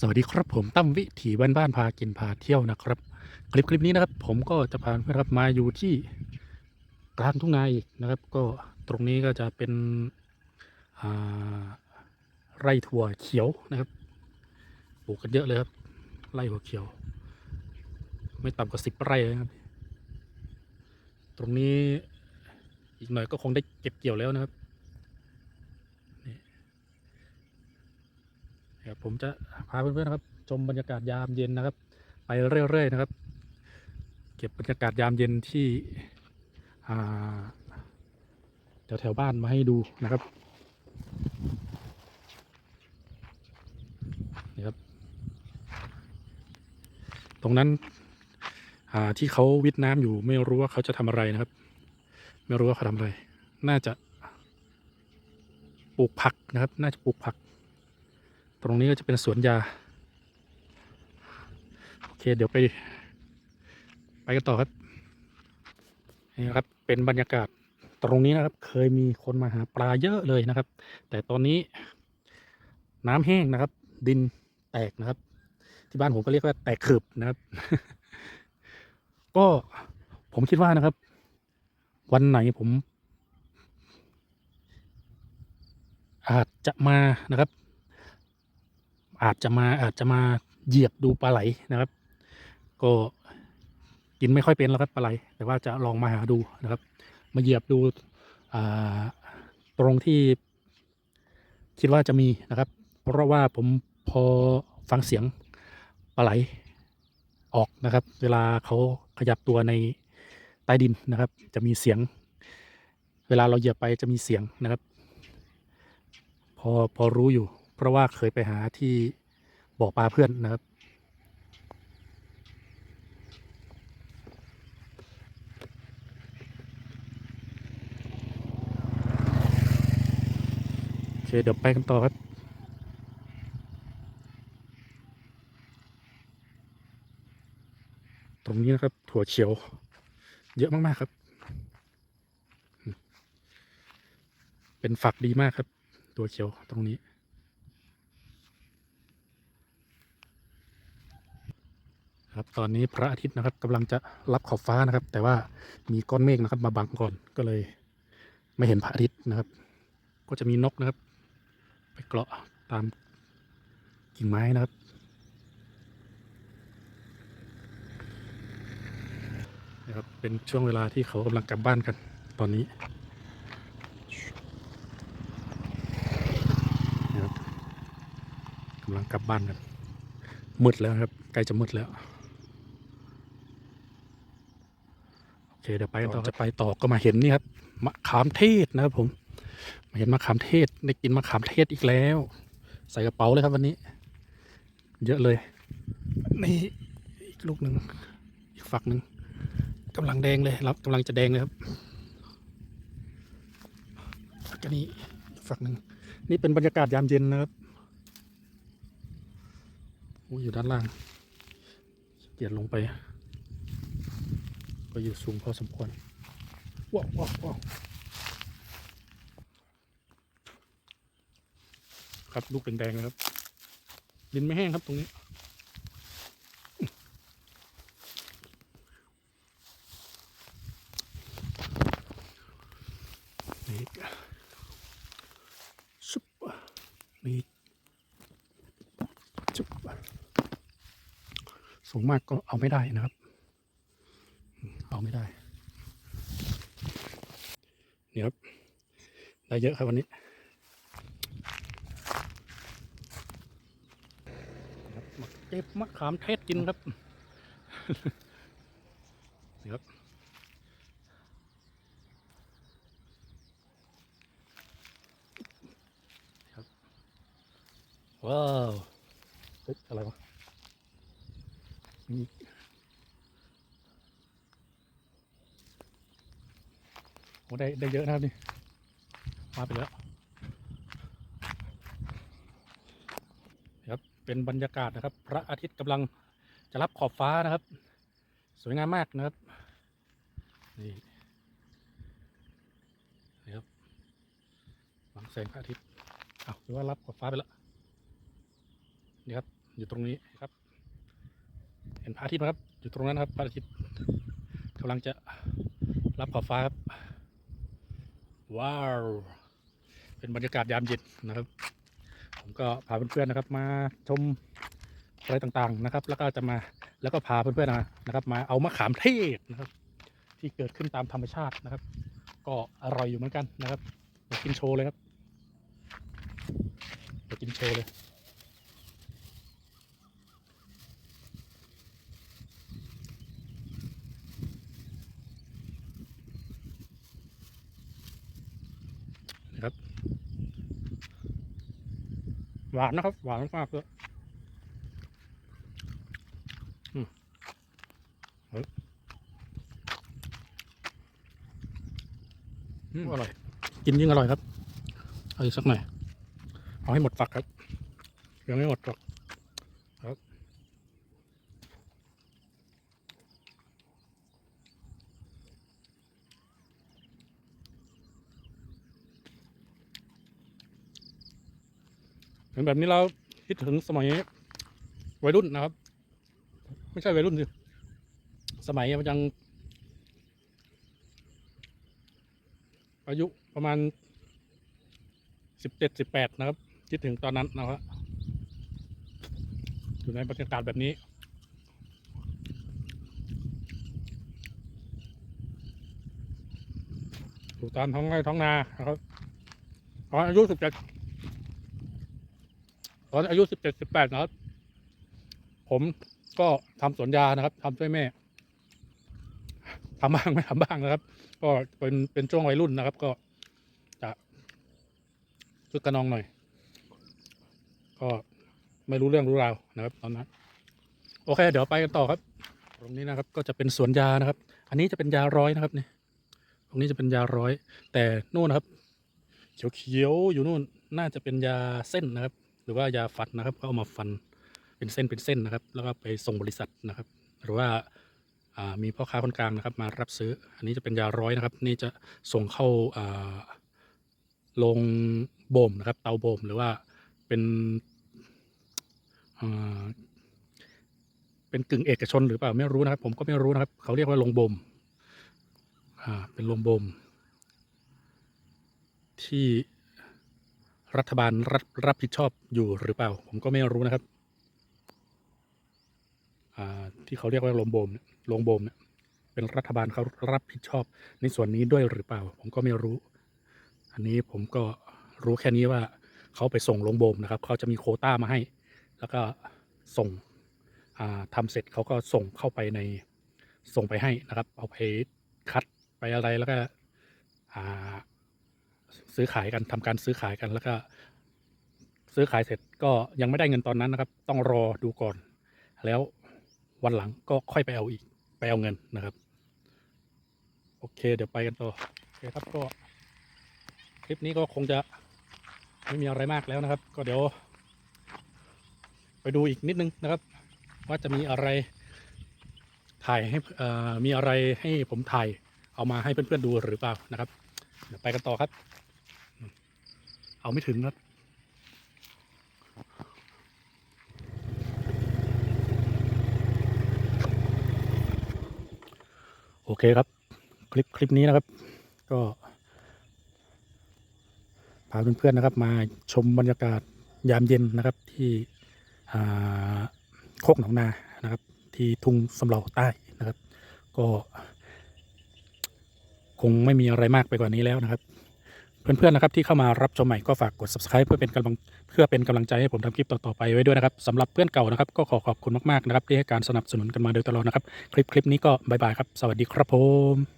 สวัสดีครับผมตั้มวิถีบ้านบ้านพากินพาเที่ยวนะครับ คลิปคลิปนี้นะครับ ผมก็จะพาเพื่อนครับมาอยู่ที่กลางทุ่งนาอีกนะครับ ก็ตรงนี้ก็จะเป็นไร่ถั่วเขียวนะครับปลูกกันเยอะเลยครับไร่ถั่วเขียว ไม่ต่ำกว่าสิบไร่เลยนะครับ ตรงนี้อีกหน่อยก็คงได้เก็บเกี่ยวแล้วนะครับ เดี๋ยว ผมจะพาเพื่อนๆนะครับ ชมบรรยากาศยามเย็นนะครับ ไปเรื่อยๆนะครับ เก็บบรรยากาศยามเย็นที่แถวแถวๆบ้านมาให้ดูนะครับนี่ครับ ตรงนั้นที่เขาวิทน้ำอยู่ไม่รู้ว่าเขาจะทำอะไรนะครับ ไม่รู้ว่าเขาทำอะไร น่าจะปลูกผักนะครับ น่าจะปลูกผัก ตรงนี้ก็จะเป็นสวนยา โอเคเดี๋ยวไป ไปกันต่อครับ นี่ครับเป็นบรรยากาศตรงนี้นะครับ เคยมีคนมาหาปลาเยอะเลยนะครับ แต่ตอนนี้น้ำแห้งนะครับ ดินแตกนะครับ ที่บ้านผมก็เรียกว่าแตกขึบนะครับ ก็ผมคิดว่านะครับ วันไหนผมอาจจะมานะครับ อาจจะมาอาจจะมาเหยียบดูปลาไหลนะครับ ก็กินไม่ค่อยเป็นแล้วครับปลาไหล แต่ว่าจะลองมาหาดูนะครับ มาเหยียบดูตรงที่ คิดว่าจะมีนะครับ เพราะว่าผมพอฟังเสียงปลาไหลออกนะครับ เวลาเขาขยับตัวในใต้ดินนะครับ จะมีเสียง เวลาเราเหยียบไปจะมีเสียงนะครับ พอพอรู้อยู่ เพราะว่าเคยไปหาที่บ่อปลาเพื่อนนะครับ โอเค เดี๋ยวไปกันต่อครับตรงนี้นะครับถั่วเขียว เยอะมาก ๆ ครับ เป็นฝักดีมากครับ ตัวเขียวตรงนี้ ครับ ตอนนี้พระอาทิตย์นะครับกำลังจะรับขอบฟ้านะครับ แต่ว่ามีก้อนเมฆนะครับ มาบังก่อนก็เลย ไม่เห็นพระอาทิตย์นะครับ ก็จะมีนกนะครับ ไปเกาะตามกิ่งไม้นะครับนะครับเป็นช่วงเวลาที่เขากำลังกลับบ้านกันตอนนี้นะครับกำลังกลับบ้านกันมืดแล้วครับใกล้จะมืดแล้ว โอเคเดี๋ยวไปต่อจะไปต่อก็มาเห็นนี่ครับมะขามเทศนะครับผม มาเห็นมะขามเทศได้กินมะขามเทศอีกแล้ว ใส่กระเป๋าเลยครับวันนี้ เยอะเลยนี่อีกลูกหนึ่งอีกฝักหนึ่งกำลังแดงเลยรับกำลังจะแดงเลยครับฝักอันนี้ฝักหนึ่งนี่เป็นบรรยากาศยามเย็นนะครับอยอยู่ด้านล่างเกียจลงไป อยู่สูงพอสมควรว้าวว้าวว้าวครับลูกแดงๆนะครับ ดินไม่แห้งครับตรงนี้ นี่ชุบนี่ชุบสูงมากก็เอาไม่ได้นะครับ เอาไม่ได้ นี่ครับ ได้เยอะครับวันนี้เก็บมะขามเทศกินครับ นี่ครับว้าว เฮ้ยอะไรวะมี โอ้ได้ได้เยอะนะครับนี่มาไปแล้วครับเป็นบรรยากาศนะครับ พระอาทิตย์กำลังจะรับขอบฟ้านะครับ สวยงามมากนะครับนี่นี่ครับหลังแสงพระอาทิตย์เอาหรือว่ารับขอบฟ้าไปแล้วนี่ครับอยู่ตรงนี้ครับ เห็นพระอาทิตย์ไหมครับ อยู่ตรงนั้นครับพระอาทิตย์กำลังจะรับขอบฟ้าครับ ว้าว เป็นบรรยากาศยามเย็นนะครับ ผมก็พาเพื่อนๆนะครับ มาชมอะไรต่างๆนะครับ แล้วก็จะมาแล้วก็พาเพื่อนๆมานะครับ มาเอามะขามเทศนะครับ ที่เกิดขึ้นตามธรรมชาตินะครับ ก็อร่อยอยู่เหมือนกันนะครับเดี๋ยวกินโชว์เลยครับเดี๋ยวกินโชว์เลย นะครับ หวานนะครับ หวานมากเลยอืมเฮ้ยอืมอร่อย กินยิ่งอร่อยครับ เอาอีกสักหน่อย เอาให้หมดฝักครับ ยังไม่หมดหรอก ห็นแบบนี้เราคิดถึงสมัยวัยรุ่นนะครับ ไม่ใช่วัยรุ่นสิสมัยมันยัง อายุประมาณสิบเจ็ดสิบแปดนะครับ คิดถึงตอนนั้นนะครับอยู่ในบรรยากาศแบบนี้อยู่ตามท้องไร่ท้องนานะครับตอนอายุสิบเจ็ด ตอนอายุสิบเจ็ดสิบแปดนะครับ ผมก็ทำสวนยานะครับทำช่วยแม่ทำบ้างไม่ทำบ้างนะครับ ก็เป็นเป็นช่วงวัยรุ่นนะครับ ก็จะคึกกระนองหน่อย ก็ไม่รู้เรื่องรู้ราวนะครับ ตอนนั้น โอเค เดี๋ยวไปกันต่อครับ ตรงนี้นะครับ ก็จะเป็นสวนยานะครับ อันนี้จะเป็นยาร้อยนะครับเนี่ยตรงนี้จะเป็นยาร้อย แต่นู่นนะครับ เขียวๆอยู่นู่นน่าจะเป็นยาเส้นนะครับ รือว่ายาฟันนะครับ ก็เอามาฟันเป็นเส้นเป็นเส้นนะครับ แล้วก็ไปส่งบริษัทนะครับ หรือว่าามีพ่อค้าคนกลางนะครับ มารับซื้อ อันนี้จะเป็นยาร้อยนะครับ นี่จะส่งเข้าอ่าโรงบ่มนะครับ เตาบ่มหรือว่าเป็นเป็นกึ่งเอกชนหรือเปล่าไม่รู้นะครับ ผมก็ไม่รู้นะครับ เขาเรียกว่าโรงบ่มอ่าเป็นโรงบ่มที่ รัฐบาลรับรับผิดชอบอยู่หรือเปล่า ผมก็ไม่รู้นะครับที่เขาเรียกว่าโรงบ่มเนี่ยโบมเนี่ยเป็นรัฐบาลเขารับผิดชอบในส่วนนี้ด้วยหรือเปล่า ผมก็ไม่รู้ อันนี้ผมก็รู้แค่นี้ว่าเขาไปส่งโรงบ่มนะครับ เขาจะมีโคต้ามาให้ แล้วก็ส่งอ่าทำเสร็จเขาก็ส่งเข้าไปในส่งไปให้นะครับ เอาไปคัดไปอะไรแล้วก็ ซื้อขายกันทำการซื้อขายกันแล้วก็ ซื้อขายเสร็จก็ยังไม่ได้เงินตอนนั้นนะครับ ต้องรอดูก่อน แล้ววันหลังก็ค่อยไปเอาอีกไปเอาเงินนะครับ โอเค เดี๋ยวไปกันต่อโอเคครับก็คลิปนี้ก็คงจะไม่มีอะไรมากแล้วนะครับ ก็เดี๋ยว ไปดูอีกนิดนึงนะครับ ว่าจะมีอะไรถ่ายให้อ่อมีอะไรให้ผมถ่ายเอามาให้เพื่อนๆดูหรือเปล่านะครับ เดี๋ยวไปกันต่อครับ เอาไม่ถึงครับโอเคครับ คลิปคลิปนี้นะครับ ก็พาเพื่อนๆนะครับ มาชมบรรยากาศยามเย็นนะครับ ที่โคกหนองนานะครับ ที่ทุ่งสำเหราใต้นะครับ ก็ คงไม่มีอะไรมากไปกว่านี้แล้วนะครับ เพื่อนๆนะครับที่เข้ามารับชมใหม่ก็ฝากกด subscribe เพื่อเป็นกำลังเพื่อเป็นกำลังใจให้ผมทำคลิปต่อๆไปไว้ด้วยนะครับสำหรับเพื่อนเก่านะครับ ก็ขอขอบคุณมากๆนะครับที่ให้การสนับสนุนกันมาโดยตลอดนะครับ คลิปคลิปนี้ก็บายบายครับ สวัสดีครับผม